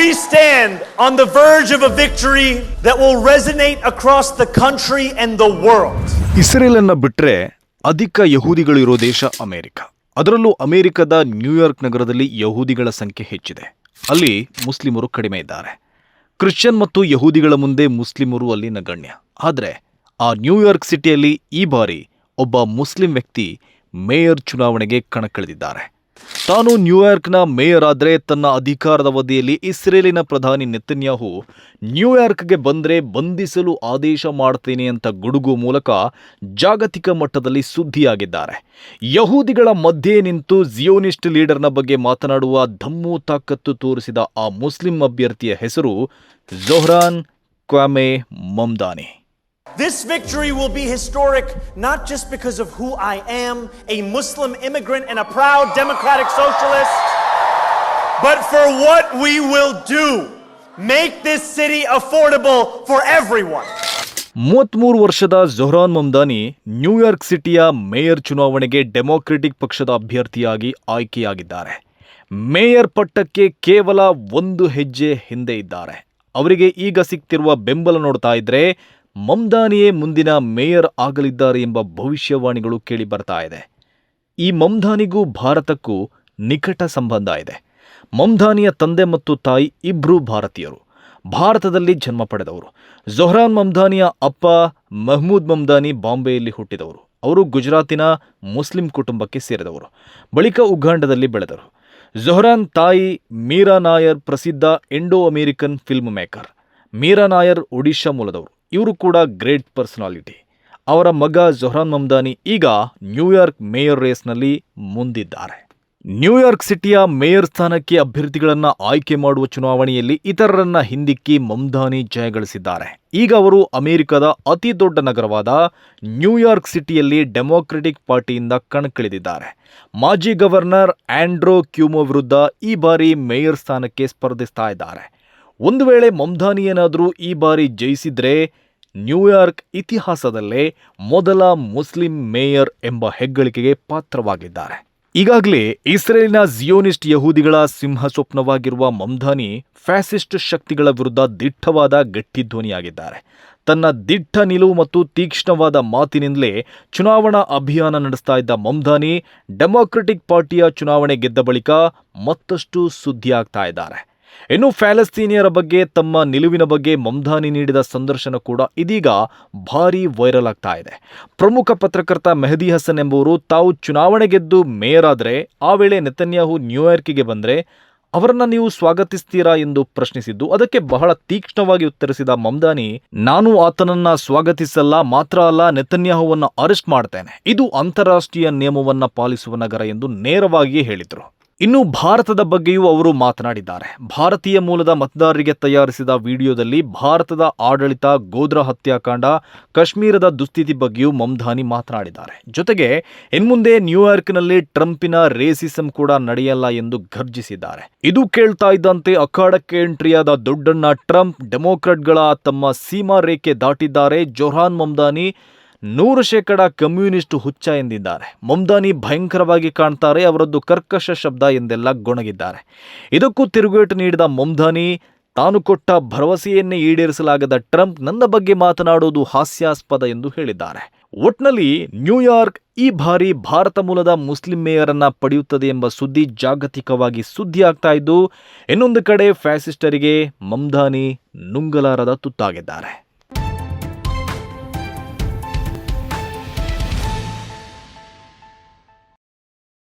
We stand on the verge of a victory that will resonate across the country and the world. ಇಸ್ರೇಲನ್ನ ಬಿಟ್ರೆ ಅಧಿಕ ಯಹೂದಿಗಳಿರೋ ದೇಶ America. ಅದರಲ್ಲೂ ಅಮೆರಿಕದ New York ನಗರದಲ್ಲಿ ಯಹೂದಿಗಳ ಸಂಖ್ಯೆ ಹೆಚ್ಚಿದೆ. ಅಲ್ಲಿ ಮುಸ್ಲಿಮರು ಕಡಿಮೆ ಇದ್ದಾರೆ. ಕ್ರಿಶ್ಚಿಯನ್ ಮತ್ತು ಯಹೂದಿಗಳ ಮುಂದೆ ಮುಸ್ಲಿಮರು ಅಲ್ಲಿನ ಗಣ್ಯ. ಆದರೆ ಆ ನ್ಯೂಯಾರ್ಕ್ ಸಿಟಿಯಲ್ಲಿ ಈ ಬಾರಿ ಒಬ್ಬ ಮುಸ್ಲಿಂ ವ್ಯಕ್ತಿ ಮೇಯರ್ ಚುನಾವಣೆಗೆ ಕಣಕ್ಕಿಳಿದಿದ್ದಾರೆ. ತಾನು ನ್ಯೂಯಾರ್ಕ್ನ ಮೇಯರ್ ಆದರೆ ತನ್ನ ಅಧಿಕಾರದ ಅವಧಿಯಲ್ಲಿ ಇಸ್ರೇಲಿನ ಪ್ರಧಾನಿ ನೆತನ್ಯಾಹು ನ್ಯೂಯಾರ್ಕ್ಗೆ ಬಂದರೆ ಬಂಧಿಸಲು ಆದೇಶ ಮಾಡ್ತೇನೆ ಅಂತ ಗುಡುಗು ಮೂಲಕ ಜಾಗತಿಕ ಮಟ್ಟದಲ್ಲಿ ಸುದ್ದಿಯಾಗಿದ್ದಾರೆ. ಯಹೂದಿಗಳ ಮಧ್ಯೆ ನಿಂತು ಜಿಯೋನಿಸ್ಟ್ ಲೀಡರ್ನ ಬಗ್ಗೆ ಮಾತನಾಡುವ ಧಮ್ಮು ತಾಕತ್ತು ತೋರಿಸಿದ ಆ ಮುಸ್ಲಿಂ ಅಭ್ಯರ್ಥಿಯ ಹೆಸರು ಜೊಹ್ರಾನ್ Kwame Mamdani This victory will be historic not just because of who I am, a Muslim immigrant and a proud democratic socialist, but for what we will do. Make this city affordable for everyone. ಮೂವತ್ಮೂರು ವರ್ಷದ Zohran Mamdani New York ಸಿಟಿಯ mayor ಚುನಾವಣೆಗೆ democratic ಪಕ್ಷದ ಅಭ್ಯರ್ಥಿಯಾಗಿ ಆಯ್ಕೆಯಾಗಿದ್ದಾರೆ mayor ಪಟ್ಟಕ್ಕೆ ಕೇವಲ ಒಂದು ಹೆಜ್ಜೆ ಹಿಂದೆ ಇದ್ದಾರೆ ಅವರಿಗೆ ಈಗ ಸಿಗ್ತಿರುವ ಬೆಂಬಲ ನೋಡ್ತಾ ಇದ್ರೆ ಮಮ್ದಾನಿಯೇ ಮುಂದಿನ ಮೇಯರ್ ಆಗಲಿದ್ದಾರೆ ಎಂಬ ಭವಿಷ್ಯವಾಣಿಗಳು ಕೇಳಿ ಬರ್ತಾ ಇದೆ. ಈ ಮಮ್ದಾನಿಗೂ ಭಾರತಕ್ಕೂ ನಿಕಟ ಸಂಬಂಧ ಇದೆ. ಮಮ್ದಾನಿಯ ತಂದೆ ಮತ್ತು ತಾಯಿ ಇಬ್ಬರೂ ಭಾರತೀಯರು. ಭಾರತದಲ್ಲಿ ಜನ್ಮ ಪಡೆದವರು. ಜೊಹ್ರಾನ್ ಮಮ್ದಾನಿಯ ಅಪ್ಪ ಮೆಹಮೂದ್ ಮಮ್ದಾನಿ ಬಾಂಬೆಯಲ್ಲಿ ಹುಟ್ಟಿದವರು. ಅವರು ಗುಜರಾತಿನ ಮುಸ್ಲಿಂ ಕುಟುಂಬಕ್ಕೆ ಸೇರಿದವರು. ಬಳಿಕ ಉಗಾಂಡದಲ್ಲಿ ಬೆಳೆದರು. ಜೊಹ್ರಾನ್ ತಾಯಿ ಮೀರಾ ನಾಯರ್ ಪ್ರಸಿದ್ಧ Indo American film maker. Meera Nair Odisha ಮೂಲದವರು. ಇವರು ಕೂಡ ಗ್ರೇಟ್ ಪರ್ಸನಾಲಿಟಿ. ಅವರ ಮಗ ಜೊಹ್ರಾನ್ ಮಮ್ದಾನಿ ಈಗ ನ್ಯೂಯಾರ್ಕ್ ಮೇಯರ್ ರೇಸ್ನಲ್ಲಿ ಮುಂದಿದ್ದಾರೆ. ನ್ಯೂಯಾರ್ಕ್ ಸಿಟಿಯ ಮೇಯರ್ ಸ್ಥಾನಕ್ಕೆ ಅಭ್ಯರ್ಥಿಗಳನ್ನು ಆಯ್ಕೆ ಮಾಡುವ ಚುನಾವಣೆಯಲ್ಲಿ ಇತರರನ್ನ ಹಿಂದಿಕ್ಕಿ ಮಮ್ದಾನಿ ಜಯಗಳಿಸಿದ್ದಾರೆ. ಈಗ ಅವರು ಅಮೆರಿಕದ ಅತಿ ದೊಡ್ಡ ನಗರವಾದ ನ್ಯೂಯಾರ್ಕ್ ಸಿಟಿಯಲ್ಲಿ ಡೆಮೊಕ್ರೆಟಿಕ್ ಪಾರ್ಟಿಯಿಂದ ಕಣಕ್ಕಿಳಿದಿದ್ದಾರೆ. ಮಾಜಿ ಗವರ್ನರ್ ಆಂಡ್ರೋ ಕ್ಯೂಮೋ ವಿರುದ್ಧ ಈ ಬಾರಿ ಮೇಯರ್ ಸ್ಥಾನಕ್ಕೆ ಸ್ಪರ್ಧಿಸ್ತಾ ಇದ್ದಾರೆ. ಒಂದು ವೇಳೆ ಮಮ್ದಾನಿ ಏನಾದರೂ ಈ ಬಾರಿ ಜಯಿಸಿದ್ರೆ ನ್ಯೂಯಾರ್ಕ್ ಇತಿಹಾಸದಲ್ಲೇ ಮೊದಲ ಮುಸ್ಲಿಂ ಮೇಯರ್ ಎಂಬ ಹೆಗ್ಗಳಿಕೆಗೆ ಪಾತ್ರವಾಗಿದ್ದಾರೆ. ಈಗಾಗಲೇ ಇಸ್ರೇಲಿನ ಜಿಯೋನಿಸ್ಟ್ ಯಹೂದಿಗಳ ಸಿಂಹ ಸ್ವಪ್ನವಾಗಿರುವ ಮಮ್ದಾನಿ ಫ್ಯಾಸಿಸ್ಟ್ ಶಕ್ತಿಗಳ ವಿರುದ್ಧ ದಿಟ್ಟವಾದ ಗಟ್ಟಿ ಧ್ವನಿಯಾಗಿದ್ದಾರೆ. ತನ್ನ ದಿಟ್ಟ ನಿಲುವು ಮತ್ತು ತೀಕ್ಷ್ಣವಾದ ಮಾತಿನಿಂದಲೇ ಚುನಾವಣಾ ಅಭಿಯಾನ ನಡೆಸ್ತಾ ಇದ್ದ ಮಮ್ದಾನಿ ಡೆಮಾಕ್ರೆಟಿಕ್ ಪಾರ್ಟಿಯ ಚುನಾವಣೆ ಗೆದ್ದ ಬಳಿಕ ಮತ್ತಷ್ಟು ಸುದ್ದಿಯಾಗ್ತಾ ಇದ್ದಾರೆ. ಇನ್ನು ಫ್ಯಾಲಸ್ತೀನಿಯರ ಬಗ್ಗೆ ತಮ್ಮ ನಿಲುವಿನ ಬಗ್ಗೆ ಮಮ್ದಾನಿ ನೀಡಿದ ಸಂದರ್ಶನ ಕೂಡ ಇದೀಗ ಭಾರೀ ವೈರಲ್ ಆಗ್ತಾ ಇದೆ. ಪ್ರಮುಖ ಪತ್ರಕರ್ತ ಮೆಹದಿ ಹಸನ್ ಎಂಬುವರು ತಾವು ಚುನಾವಣೆ ಗೆದ್ದು ಮೇಯರ್ ಆದರೆ ಆ ವೇಳೆ ನೆತನ್ಯಾಹು ನ್ಯೂಯಾರ್ಕಿಗೆ ಬಂದರೆ ಅವರನ್ನ ನೀವು ಸ್ವಾಗತಿಸ್ತೀರಾ ಎಂದು ಪ್ರಶ್ನಿಸಿದ್ದು, ಅದಕ್ಕೆ ಬಹಳ ತೀಕ್ಷ್ಣವಾಗಿ ಉತ್ತರಿಸಿದ ಮಮ್ದಾನಿ, ನಾನು ಆತನನ್ನ ಸ್ವಾಗತಿಸಲ್ಲ, ಮಾತ್ರ ಅಲ್ಲ, ನೆತನ್ಯಾಹುವನ್ನು ಅರೆಸ್ಟ್ ಮಾಡ್ತೇನೆ. ಇದು ಅಂತಾರಾಷ್ಟ್ರೀಯ ನಿಯಮವನ್ನ ಪಾಲಿಸುವ ನಗರ ಎಂದು ನೇರವಾಗಿಯೇ ಹೇಳಿದರು. ಇನ್ನು ಭಾರತದ ಬಗ್ಗೆಯೂ ಅವರು ಮಾತನಾಡಿದ್ದಾರೆ. ಭಾರತೀಯ ಮೂಲದ ಮತದಾರರಿಗೆ ತಯಾರಿಸಿದ ವಿಡಿಯೋದಲ್ಲಿ ಭಾರತದ ಆಡಳಿತ, ಗೋದ್ರ ಹತ್ಯಾಕಾಂಡ, ಕಾಶ್ಮೀರದ ದುಸ್ಥಿತಿ ಬಗ್ಗೆಯೂ ಮಮ್ದಾನಿ ಮಾತನಾಡಿದ್ದಾರೆ. ಜೊತೆಗೆ, ಇನ್ಮುಂದೆ ನ್ಯೂಯಾರ್ಕ್ನಲ್ಲಿ ಟ್ರಂಪಿನ ರೇಸಿಸಂ ಕೂಡ ನಡೆಯಲ್ಲ ಎಂದು ಘರ್ಜಿಸಿದ್ದಾರೆ. ಇದು ಕೇಳ್ತಾ ಇದ್ದಂತೆ ಅಖಾಡಕ್ಕೆ ಎಂಟ್ರಿಯಾದ ದೊಡ್ಡಣ್ಣ ಟ್ರಂಪ್, ಡೆಮೋಕ್ರಾಟ್ಗಳ ತಮ್ಮ ಸೀಮಾ ರೇಖೆ ದಾಟಿದ್ದಾರೆ. ಜೊಹಾನ್ ಮಮ್ದಾನಿ ನೂರು ಶೇಕಡ ಕಮ್ಯುನಿಸ್ಟ್ ಹುಚ್ಚ ಎಂದಿದ್ದಾರೆ. ಮಮ್ದಾನಿ ಭಯಂಕರವಾಗಿ ಕಾಣ್ತಾರೆ, ಅವರದ್ದು ಕರ್ಕಶ ಶಬ್ದ ಎಂದೆಲ್ಲ ಗೊಣಗಿದ್ದಾರೆ. ಇದಕ್ಕೂ ತಿರುಗೇಟು ನೀಡಿದ ಮಮ್ದಾನಿ, ತಾನು ಕೊಟ್ಟ ಭರವಸೆಯನ್ನೇ ಈಡೇರಿಸಲಾಗದ ಟ್ರಂಪ್ ನನ್ನ ಬಗ್ಗೆ ಮಾತನಾಡುವುದು ಹಾಸ್ಯಾಸ್ಪದ ಎಂದು ಹೇಳಿದ್ದಾರೆ. ಒಟ್ನಲ್ಲಿ ನ್ಯೂಯಾರ್ಕ್ ಈ ಬಾರಿ ಭಾರತ ಮೂಲದ ಮುಸ್ಲಿಂ ಮೇಯರನ್ನ ಪಡೆಯುತ್ತದೆ ಎಂಬ ಸುದ್ದಿ ಜಾಗತಿಕವಾಗಿ ಸುದ್ದಿ ಆಗ್ತಾ ಇದ್ದು, ಇನ್ನೊಂದು ಕಡೆ ಫ್ಯಾಸಿಸ್ಟರಿಗೆ ಮಮ್ದಾನಿ ನುಂಗಲಾರದ ತುತ್ತಾಗಿದ್ದಾರೆ.